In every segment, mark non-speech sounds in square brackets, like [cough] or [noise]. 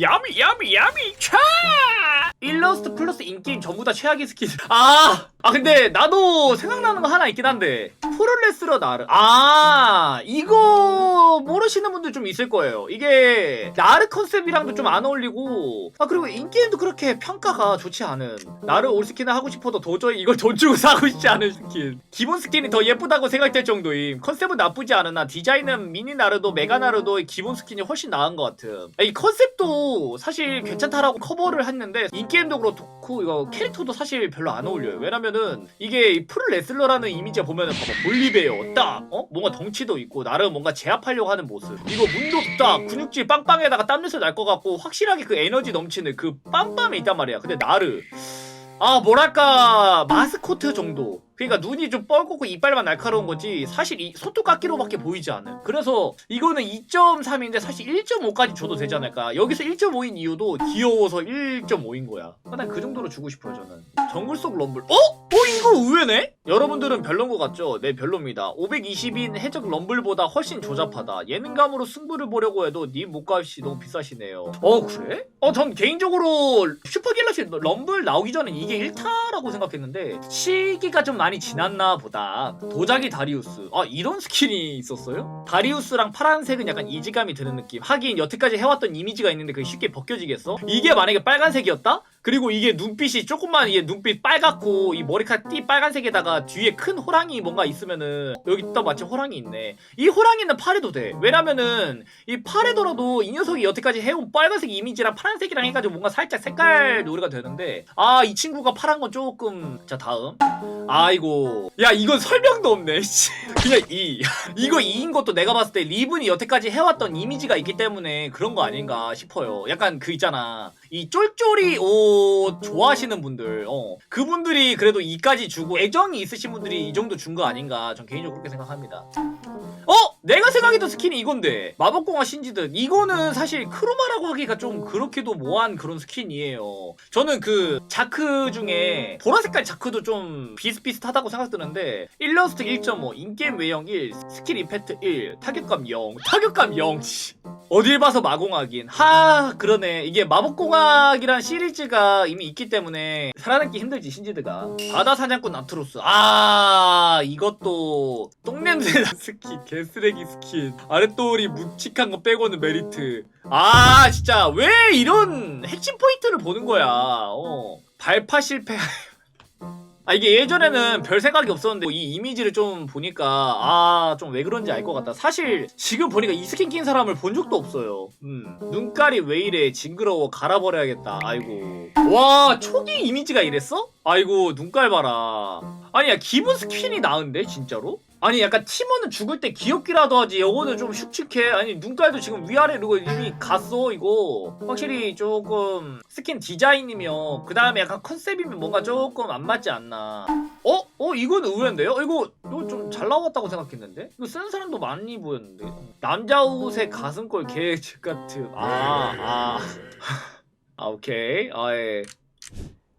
야미 야미 야미 차 일러스트 플러스 인게임 전부 다 최악의 스킨 아! 아 근데 나도 생각나는 거 하나 있긴 한데. 프로레슬러 나르. 아 이거 모르시는 분들 좀 있을 거예요. 이게 나르 컨셉이랑도 좀 안 어울리고. 아 그리고 인게임도 그렇게 평가가 좋지 않은. 나르 올 스킨을 하고 싶어도 도저히 이걸 돈 주고 사고 싶지 않은 스킨. 기본 스킨이 더 예쁘다고 생각될 정도임. 컨셉은 나쁘지 않으나 디자인은 미니 나르도 메가 나르도 기본 스킨이 훨씬 나은 것 같음 아, 이 컨셉도 사실 괜찮다라고 커버를 했는데 인게임도 그렇고 이거 캐릭터도 사실 별로 안 어울려요. 왜냐면은 이게 이 프로레슬러라는 이미지가 보면은 봐봐. 볼리베어 딱 어? 뭔가 덩치도 있고 나름 뭔가 제압하려고 하는 모습. 이거 문도 딱 근육질 빵빵에다가 땀냄새 날 것 같고 확실하게 그 에너지 넘치는 그 빰빰이 있단 말이야. 근데 나르. 아 뭐랄까 마스코트 정도 그러니까 눈이 좀 뻘겋고 이빨만 날카로운 거지 사실 이 손톱깎이로밖에 보이지 않은 그래서 이거는 2.3인데 사실 1.5까지 줘도 되지 않을까. 여기서 1.5인 이유도 귀여워서 1.5인 거야. 난그 정도로 주고 싶어요 저는. 정글 속 럼블. 어? 어 이거 의외네? 여러분들은 별론 것 같죠? 네 별로입니다 520인 해적 럼블보다 훨씬 조잡하다 예능감으로 승부를 보려고 해도 님 몸값이 너무 비싸시네요 어 그래? 어 전 개인적으로 슈퍼길러시 럼블 나오기 전에 이게 1타라고 생각했는데 시기가 좀 많이 지났나 보다 도자기 다리우스 아 이런 스킨이 있었어요? 다리우스랑 파란색은 약간 이지감이 드는 느낌 하긴 여태까지 해왔던 이미지가 있는데 그게 쉽게 벗겨지겠어? 이게 만약에 빨간색이었다? 그리고 이게 눈빛이 조금만 이게 눈빛 빨갛고 이 머리카락 띠 빨간색에다가 뒤에 큰 호랑이 뭔가 있으면은 여기 또 마침 호랑이 있네. 이 호랑이는 팔해도 돼. 왜냐면은 이 팔에더라도 이 녀석이 여태까지 해온 빨간색 이미지랑 파란색이랑 해가지고 뭔가 살짝 색깔 노래가 되는데 아 이 친구가 파란 건 조금 자 다음. 아이고. 야 이건 설명도 없네 씨. [laughs] 그냥 이. [laughs] 이거 2인 것도 내가 봤을 때 리븐이 여태까지 해왔던 이미지가 있기 때문에 그런 거 아닌가 싶어요. 약간 그 있잖아 이 쫄쫄이 옷 좋아하시는 분들 어 그분들이 그래도 2까지 주고 애정이 있으신 분들이 이 정도 준 거 아닌가 전 개인적으로 그렇게 생각합니다. 어? 내가 생각했던 스킨이 이건데. 마법공화 신지든 이거는 사실 크로마라고 하기가 좀 그렇게도 모한 그런 스킨이에요. 저는 그 자크 중에 보라색깔 자크도 좀 비슷비슷하다고 생각드는데 일러스트 1.5 인게임 외형 1 스킬 이펙트 1 타격감 0 타격감 0 씨. 어딜 봐서 마공학인 하 그러네. 이게 마법공학이란 시리즈가 이미 있기 때문에 살아남기 힘들지 신지드가. 바다 사냥꾼 아트로스. 아 이것도 똥냄새 나 스킨 개쓰레기 스킨. 아랫도리 묵직한 거 빼고는 메리트. 아 진짜 왜 이런 핵심 포인트를 보는 거야? 어. 발파 실패 아 이게 예전에는 별 생각이 없었는데 이 이미지를 좀 보니까 아 좀 왜 그런지 알 것 같다. 사실 지금 보니까 이 스킨 낀 사람을 본 적도 없어요. 음. 눈깔이 왜 이래 징그러워 갈아버려야겠다. 아이고. 와 초기 이미지가 이랬어? 아이고 눈깔 봐라. 아니야 기본 스킨이 나은데 진짜로? 아니 약간 팀원은 죽을 때 귀엽기라도 하지. 요거는 좀 슉슉해. 아니 눈깔도 지금 위아래 이거 이미 갔어 이거. 확실히 조금 스킨 디자인이며 그 다음에 약간 컨셉이면 뭔가 조금 안 맞지 않나. 어? 어 이건 의외인데요? 이거 이거 좀 잘 나왔다고 생각했는데? 이거 쓰는 사람도 많이 보였는데. 남자 옷에 가슴골 개 [laughs] 같은. 아아. [laughs] 아, 오케이. 아예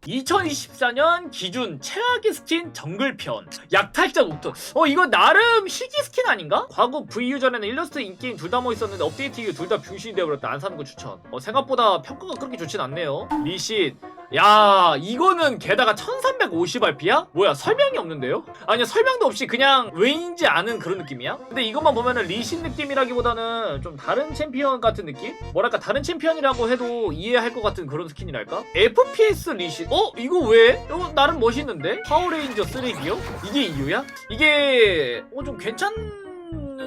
2024년 기준 최악의 스킨 정글편. 약탈자 노트 어 이거 나름 희귀 스킨 아닌가? 과거 VU 전에는 일러스트 인게임 둘다 멋있었는데 업데이트 이후 둘다 병신이 되어버렸다. 안 사는 거 추천. 어 생각보다 평가가 그렇게 좋진 않네요. 리신 야 이거는 게다가 1350RP야? 뭐야 설명이 없는데요? 아니야 설명도 없이 그냥 왜인지 아는 그런 느낌이야? 근데 이것만 보면은 리신 느낌이라기보다는 좀 다른 챔피언 같은 느낌? 뭐랄까 다른 챔피언이라고 해도 이해할 것 같은 그런 스킨이랄까? FPS 리신 어? 이거 왜? 이거 나름 멋있는데? 파워레인저 쓰레기요? 이게 이유야? 이게 어 좀 괜찮...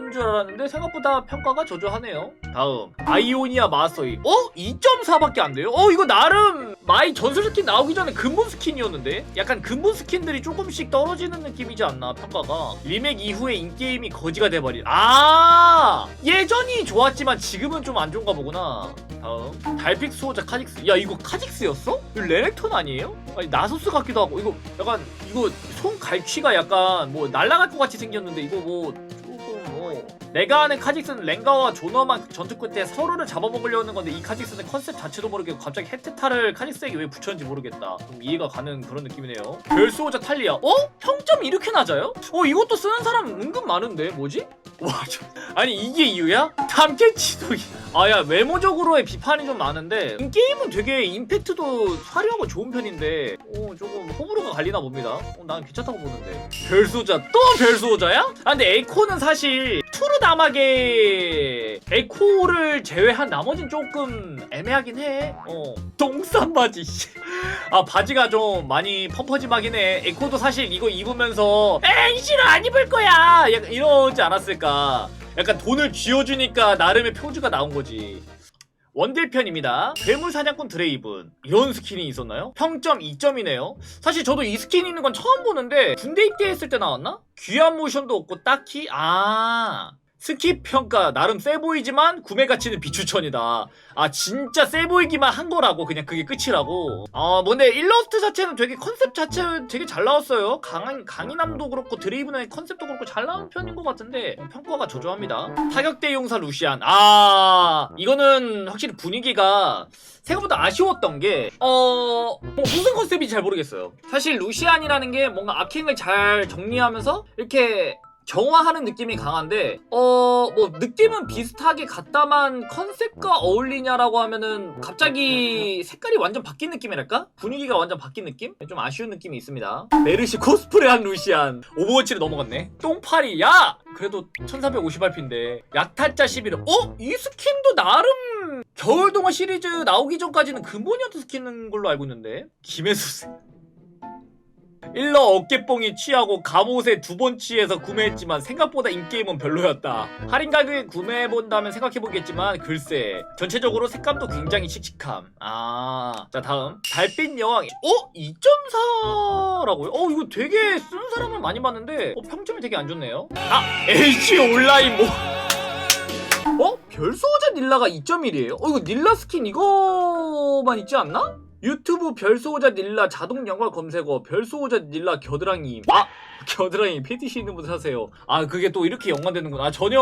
는줄 알았는데 생각보다 평가가 저조하네요. 다음 아이오니아 마스터이 어? 2.4밖에 안 돼요? 어 이거 나름 마이 전술 스킨 나오기 전에 근본 스킨이었는데 약간 근본 스킨들이 조금씩 떨어지는 느낌이지 않나 평가가 리맥 이후에 인게임이 거지가 돼버린 아 예전이 좋았지만 지금은 좀 안 좋은가 보구나 다음 달빛 수호자 카직스 야 이거 카직스였어? 이거 레넥톤 아니에요? 아니 나소스 같기도 하고 이거 약간 이거 손 갈취가 약간 뭐 날아갈 것 같이 생겼는데 이거 뭐 내가 아는 카직스는 랭가와 조너만 전투 끝에 서로를 잡아먹으려는 건데 이 카직스는 컨셉 자체도 모르겠고 갑자기 헤테타를 카직스에게 왜 붙였는지 모르겠다 좀 이해가 가는 그런 느낌이네요 별수호자 탈리아 어? 평점 이렇게 낮아요? 어 이것도 쓰는 사람 은근 많은데 뭐지? 와 저... 아니 이게 이유야? 탐켄치도이 아야 외모적으로의 비판이 좀 많은데 이 게임은 되게 임팩트도 화려하고 좋은 편인데 어 조금 호불호가 갈리나 봅니다. 어, 난 괜찮다고 보는데. 별소자 또 별소자야? 아 근데 에코는 사실 투르다막의 에코를 제외한 나머진 조금 애매하긴 해어 똥싼 바지 씨. 아 바지가 좀 많이 펌퍼짐하긴 해. 에코도 사실 이거 입으면서 에이 싫어 안 입을 거야! 약간 이러지 않았을까 약간 돈을 쥐어주니까 나름의 표주가 나온 거지. 원딜편입니다. 괴물 사냥꾼 드레이븐 이런 스킨이 있었나요? 평점 2점이네요. 사실 저도 이 스킨 있는 건 처음 보는데 군대 입대했을 때 나왔나? 귀한 모션도 없고 딱히 아 스킵 평가 나름 세 보이지만 구매 가치는 비추천이다. 아 진짜 세 보이기만 한 거라고 그냥 그게 끝이라고. 아 뭔데 일러스트 자체는 되게 컨셉 자체 되게 잘 나왔어요. 강한 강인함도 그렇고 드레이븐의 컨셉도 그렇고 잘 나온 편인 것 같은데 어, 평가가 저조합니다. 타격대 용사 루시안 아 이거는 확실히 분위기가 생각보다 아쉬웠던 게, 어, 뭐 무슨 컨셉인지 잘 모르겠어요. 사실 루시안이라는 게 뭔가 아킹을 잘 정리하면서 이렇게 정화하는 느낌이 강한데, 어, 뭐 느낌은 비슷하게 같다만 컨셉과 어울리냐라고 하면은 갑자기 색깔이 완전 바뀐 느낌이랄까? 분위기가 완전 바뀐 느낌? 좀 아쉬운 느낌이 있습니다. 메르시 코스프레한 루시안. 오버워치를 넘어갔네. 똥파리, 야! 그래도 1350RP인데. 약탈자 11호. 어? 이 스킨도 나름 겨울동화 시리즈 나오기 전까지는 근본이었던 스킨인 걸로 알고 있는데 김혜수 일러 어깨뽕이 취하고 갑옷에 두 번 취해서 구매했지만 생각보다 인게임은 별로였다. 할인 가격에 구매해본다면 생각해보겠지만 글쎄 전체적으로 색감도 굉장히 칙칙함. 아, 자 다음 달빛 여왕. 어? 2.4라고요? 어 이거 되게 쓰는 사람은 많이 봤는데 어, 평점이 되게 안 좋네요. 아 H 온라인 뭐. 어? 별소자 닐라가 2.1이에요? 어 이거 닐라 스킨 이거만 있지 않나? 유튜브 별소자 닐라 자동 연관 검색어 별소자 닐라 겨드랑이. 아 겨드랑이 패티시 있는 분들 사세요. 아 그게 또 이렇게 연관되는구나. 아, 전혀.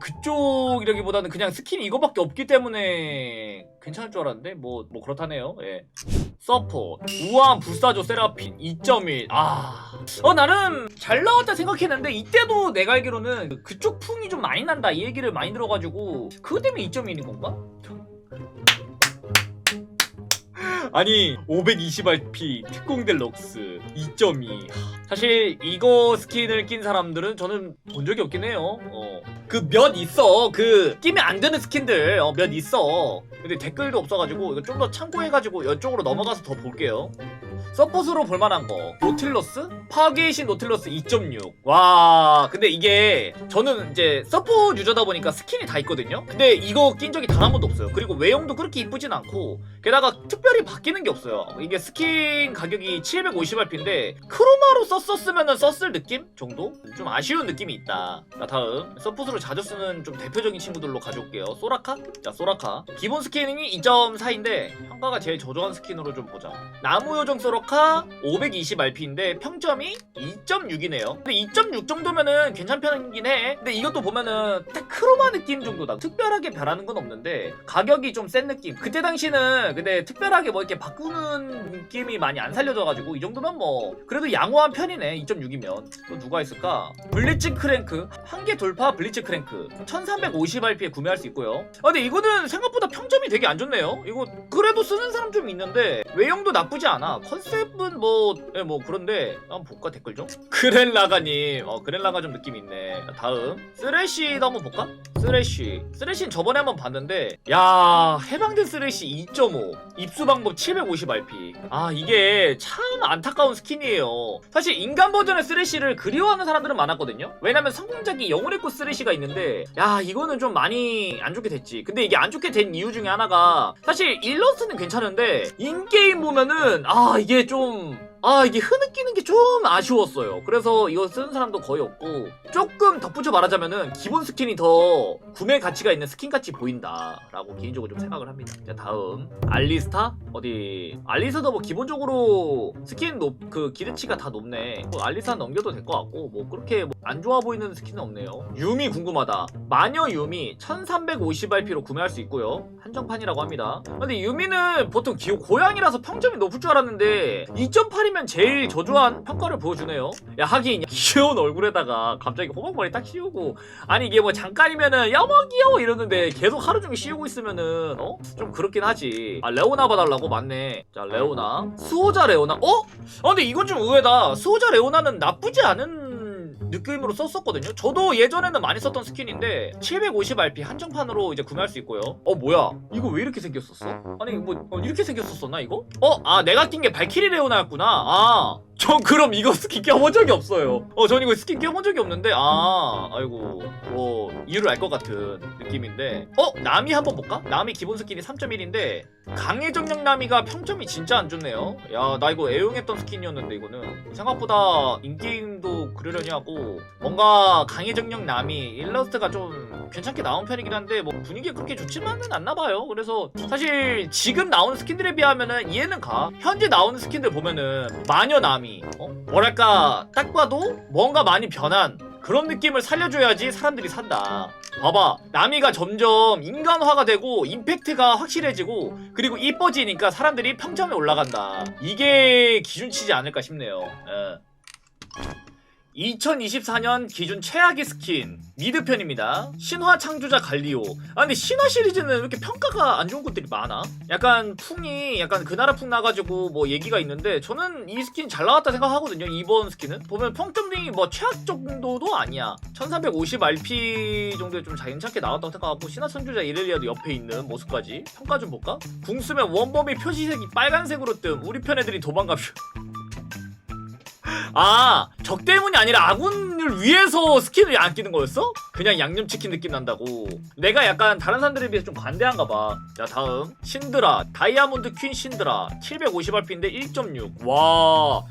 그쪽이라기보다는 그냥 스킨이 이거밖에 없기 때문에 괜찮을 줄 알았는데 뭐뭐 그렇다네요. 예. 서포 우아한 불사조 세라핀 2.1 아어 나름 잘 나왔다 생각했는데 이때도 내가 알기로는 그쪽 풍이 좀 많이 난다. 이 얘기를 많이 들어가지고. 그것 때문에 2.1인 건가? 아니 520RP 특공대 럭스 2.2 사실 이거 스킨을 낀 사람들은 저는 본 적이 없긴 해요. 어. 그 몇 있어. 그 끼면 안 되는 스킨들. 어, 몇 있어. 근데 댓글도 없어가지고 이거 좀 더 참고해가지고 이쪽으로 넘어가서 더 볼게요 서폿으로 볼만한 거. 노틸러스? 파괴이신 노틸러스 2.6 와 근데 이게 저는 이제 서폿 유저다 보니까 스킨이 다 있거든요? 근데 이거 낀 적이 단 한 번도 없어요. 그리고 외형도 그렇게 이쁘진 않고 게다가 특별히 바뀌는 게 없어요. 이게 스킨 가격이 750RP인데 크로마로 썼었으면 썼을 느낌 정도? 좀 아쉬운 느낌이 있다. 자 다음. 서폿으로 자주 쓰는 좀 대표적인 친구들로 가져올게요. 소라카? 자 소라카. 기본 스킨이 2.4인데 평가가 제일 저조한 스킨으로 좀 보자. 나무 요정 소라카 520RP인데 평점이 2.6이네요. 근데 2.6 정도면은 괜찮은 편이긴 해. 근데 이것도 보면은 딱 크로마 느낌 정도다. 특별하게 변하는 건 없는데 가격이 좀 센 느낌. 그때 당시는 근데 특별하게 뭐 이렇게 바꾸는 느낌이 많이 안 살려져가지고 이 정도면 뭐 그래도 양호한 편이네 2.6이면. 또 누가 있을까? 블리츠 크랭크. 한 개 돌파 블리츠 크랭크. 1350RP에 구매할 수 있고요. 아 근데 이거는 생각보다 평점이 되게 안 좋네요. 이거 그래도 쓰는 사람 좀 있는데 외형도 나쁘지 않아. 컨셉은 뭐, 예, 뭐 그런데 한번 볼까 댓글 좀? [laughs] 그랜라가님. 어 그랜라가 좀 느낌 있네. 자, 다음. 쓰레쉬도 한번 볼까? 쓰레쉬. 쓰레쉬는 저번에 한번 봤는데 야 해방된 쓰레쉬 2.5 입수 방법 750RP 아 이게 참 안타까운 스킨이에요. 사실 인간 버전의 쓰레쉬를 그리워하는 사람들은 많았거든요. 왜냐면 성공작이 영혼의 꽃 쓰레쉬가 있는데 야 이거는 좀 많이 안 좋게 됐지. 근데 이게 안 좋게 된 이유 중에 하나가 사실 일러스트는 괜찮은데 인게임 보면은 아 이게 좀아 이게 흐느끼는 게 좀 아쉬웠어요. 그래서 이거 쓰는 사람도 거의 없고 조금 덧붙여 말하자면은 기본 스킨이 더 구매 가치가 있는 스킨 같이 보인다 라고 개인적으로 좀 생각을 합니다. 자 다음. 알리스타? 어디? 알리스도 뭐 기본적으로 스킨 높 그 기대치가 다 높네. 뭐 알리스타 넘겨도 될 것 같고 뭐 그렇게 뭐 안 좋아 보이는 스킨은 없네요. 유미 궁금하다. 마녀 유미 1350RP로 구매할 수 있고요. 한정판이라고 합니다. 근데 유미는 보통 기 고양이라서 평점이 높을 줄 알았는데 2.8이 잠깐이면 제일 저조한 평가를 보여주네요. 야 하긴 귀여운 얼굴에다가 갑자기 호박머리 딱 씌우고 아니 이게 뭐 잠깐이면은 야뭐 귀여워 이러는데 계속 하루 종일 씌우고 있으면은 어? 좀 그렇긴 하지. 아 레오나 봐달라고 맞네. 자 레오나 수호자 레오나 어? 아 근데 이건 좀 의외다. 수호자 레오나는 나쁘지 않은 느낌으로 썼었거든요. 저도 예전에는 많이 썼던 스킨인데 750RP 한정판으로 이제 구매할 수 있고요. 어 뭐야? 이거 왜 이렇게 생겼었어? 아니 뭐 어, 이렇게 생겼었었나 이거? 어? 아 내가 낀 게 발키리 레오나였구나. 아. 전 그럼 이거 스킨 껴본 적이 없어요. 어, 전 이거 스킨 껴본 적이 없는데, 아, 아이고, 뭐, 이유를 알 것 같은 느낌인데. 어? 나미 한번 볼까? 나미 기본 스킨이 3.1인데, 강해정령 나미가 평점이 진짜 안 좋네요. 야, 나 이거 애용했던 스킨이었는데, 이거는. 생각보다 인게임도 그러려니 하고, 뭔가 강해정령 나미 일러스트가 좀 괜찮게 나온 편이긴 한데, 뭐, 분위기가 그렇게 좋지만은 않나 봐요. 그래서, 사실, 지금 나오는 스킨들에 비하면은 이해는 가. 현재 나오는 스킨들 보면은, 마녀 나미, 어? 뭐랄까, 딱 봐도 뭔가 많이 변한 그런 느낌을 살려줘야지 사람들이 산다. 봐봐. 나미가 점점 인간화가 되고 임팩트가 확실해지고 그리고 이뻐지니까 사람들이 평점이 올라간다. 이게 기준치지 않을까 싶네요. 예. 2024년 기준 최악의 스킨 미드편입니다. 신화 창조자 갈리오. 아 근데 신화 시리즈는 왜 이렇게 평가가 안 좋은 것들이 많아? 약간 풍이 약간 그 나라 풍 나가지고 뭐 얘기가 있는데 저는 이 스킨 잘 나왔다 생각하거든요. 이번 스킨은 보면 평점이 뭐 최악 정도도 아니야. 1350 RP 정도에 좀 괜찮게 나왔다고 생각하고 신화 창조자 이렐리아도 옆에 있는 모습까지 평가 좀 볼까? 궁 쓰면 원범위 표시색이 빨간색으로 뜸. 우리 편 애들이 도망가쇼. 아, 적 때문이 아니라 아군을 위해서 스킨을 안 끼는 거였어? 그냥 양념치킨 느낌 난다고. 내가 약간 다른 사람들에 비해서 좀 관대한가 봐. 자, 다음. 신드라. 다이아몬드 퀸 신드라. 750RP인데 1.6. 와.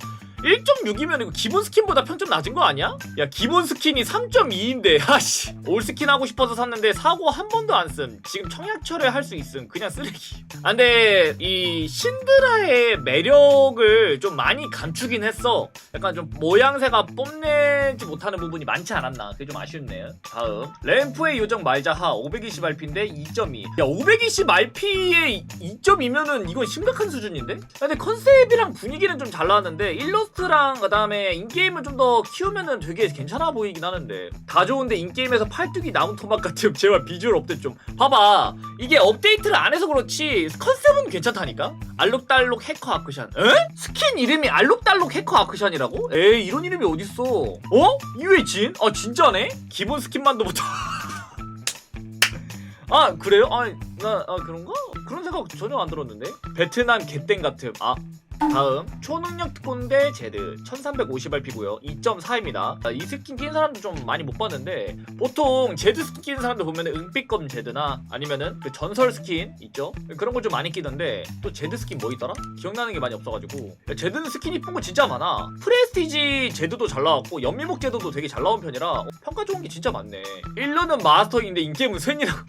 1.6이면 이거 기본 스킨보다 평점 낮은 거 아니야? 야 기본 스킨이 3.2인데 [laughs] 아씨. 올 스킨 하고 싶어서 샀는데 사고 한 번도 안 쓴. 지금 청약 철회할 수 있음. 그냥 쓰레기. 아 근데 이 신드라의 매력을 좀 많이 감추긴 했어. 약간 좀 모양새가 뽐내지 못하는 부분이 많지 않았나. 그게 좀 아쉽네요 다음. 램프의 요정 말자하 520RP인데 2.2야 520RP에 2.2면은 이건 심각한 수준인데? 근데 컨셉이랑 분위기는 좀 잘 나왔는데 일러 스트랑 그다음에 인게임을 좀 더 키우면은 되게 괜찮아 보이긴 하는데 다 좋은데 인게임에서 팔뚝이 나무 토막 같은 [laughs] 제발 비주얼 업데이트 좀 봐봐 이게 업데이트를 안 해서 그렇지 컨셉은 괜찮다니까 알록달록 해커 아크샨 에? 스킨 이름이 알록달록 해커 아크샨이라고? 에이 이런 이름이 어딨어 어? 이외 진? 아 진짜네? 기본 스킨만도 못하 [laughs] 아 그래요? 아, 나 아, 그런가? 그런 생각 전혀 안 들었는데 베트남 개땡 같음 아 다음 초능력 특공대 제드. 1350RP고요. 2.4입니다. 이 스킨 낀 사람도 좀 많이 못 봤는데 보통 제드 스킨 끼는 사람들 보면은 은빛검 제드나 아니면은 그 전설 스킨 있죠? 그런 걸 좀 많이 끼던데 또 제드 스킨 뭐 있더라? 기억나는 게 많이 없어가지고. 제드는 스킨 이쁜 거 진짜 많아. 프레스티지 제드도 잘 나왔고 연미목 제드도 되게 잘 나온 편이라 어, 평가 좋은 게 진짜 많네. 1르는 마스터인데 인게임은 쇤이라고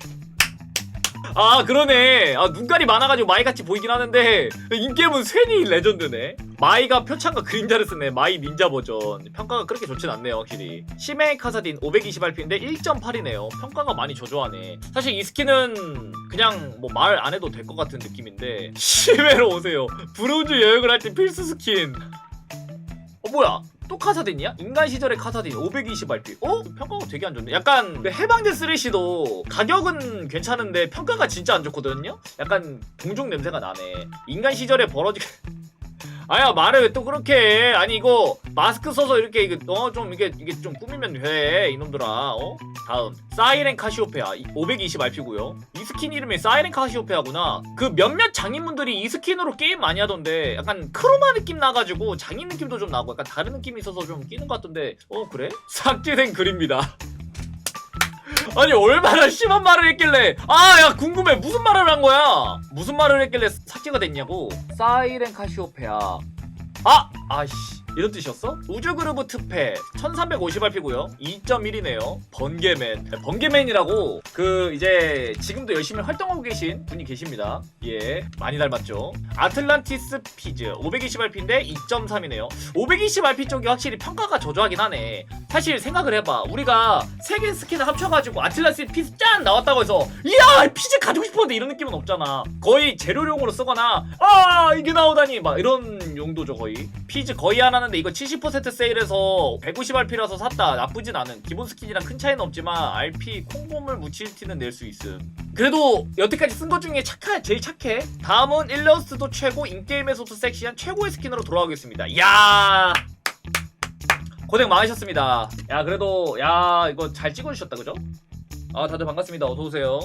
아 그러네. 아 눈깔이 많아가지고 마이같이 보이긴 하는데 인게임은 쇤이 레전드네. 마이가 표창과 그림자를 쓰네. 마이 닌자 버전. 평가가 그렇게 좋진 않네요 확실히. 시메 카사딘 520RP인데 1.8이네요. 평가가 많이 저조하네. 사실 이 스킨은 그냥 뭐 말 안 해도 될 것 같은 느낌인데 [laughs] 시메로 오세요. 브론즈 여행을 할 때 필수 스킨. 어 뭐야 또 카사딘이야? 인간 시절의 카사딘 520RP 어? 평가가 되게 안 좋네 약간 그 해방된 쓰레쉬도 가격은 괜찮은데 평가가 진짜 안 좋거든요? 약간 동종 냄새가 나네 인간 시절에 벌어지 [laughs] 아야 말을 왜 또 그렇게 해? 아니 이거 마스크 써서 이렇게 이게 어 좀 이게 이게 좀 꾸미면 돼 이놈들아. 어? 다음. 사이렌 카시오페아. 520RP고요. 이 스킨 이름이 사이렌 카시오페아구나. 그 몇몇 장인분들이 이 스킨으로 게임 많이 하던데 약간 크로마 느낌 나가지고 장인 느낌도 좀 나고 약간 다른 느낌이 있어서 좀 끼는 것 같던데. 어 그래? [laughs] 삭제된 글입니다 아니 얼마나 심한 말을 했길래. 아 야 궁금해. 무슨 말을 한 거야? 무슨 말을 했길래 삭제가 됐냐고. 사이렌 카시오페아. 아 아씨 이런 뜻이었어? 우주그루브 특패 1350RP고요. 2.1이네요. 번개맨. 네, 번개맨이라고 그 이제 지금도 열심히 활동하고 계신 분이 계십니다. 예 많이 닮았죠? 아틀란티스 피즈 520RP인데 2.3이네요. 520RP 쪽이 확실히 평가가 저조하긴 하네. 사실 생각을 해봐. 우리가 세 개 스킨을 합쳐가지고 아틀란티스 피즈 짠 나왔다고 해서 이야 피즈 가지고 싶었는데 이런 느낌은 없잖아. 거의 재료용으로 쓰거나 아 이게 나오다니 막 이런 용도죠 거의. 퀴즈 거의 안 하는데 이거 70% 세일해서 150RP라서 샀다. 나쁘진 않은. 기본 스킨이랑 큰 차이는 없지만 RP 콩봄을 묻힐 티는 낼 수 있음. 그래도 여태까지 쓴 것 중에 착하, 제일 착해. 다음은 일러스트도 최고 인게임에서도 섹시한 최고의 스킨으로 돌아가겠습니다. 이야! 고생 많으셨습니다. 야 그래도 야 이거 잘 찍어주셨다 그죠? 아 다들 반갑습니다. 어서오세요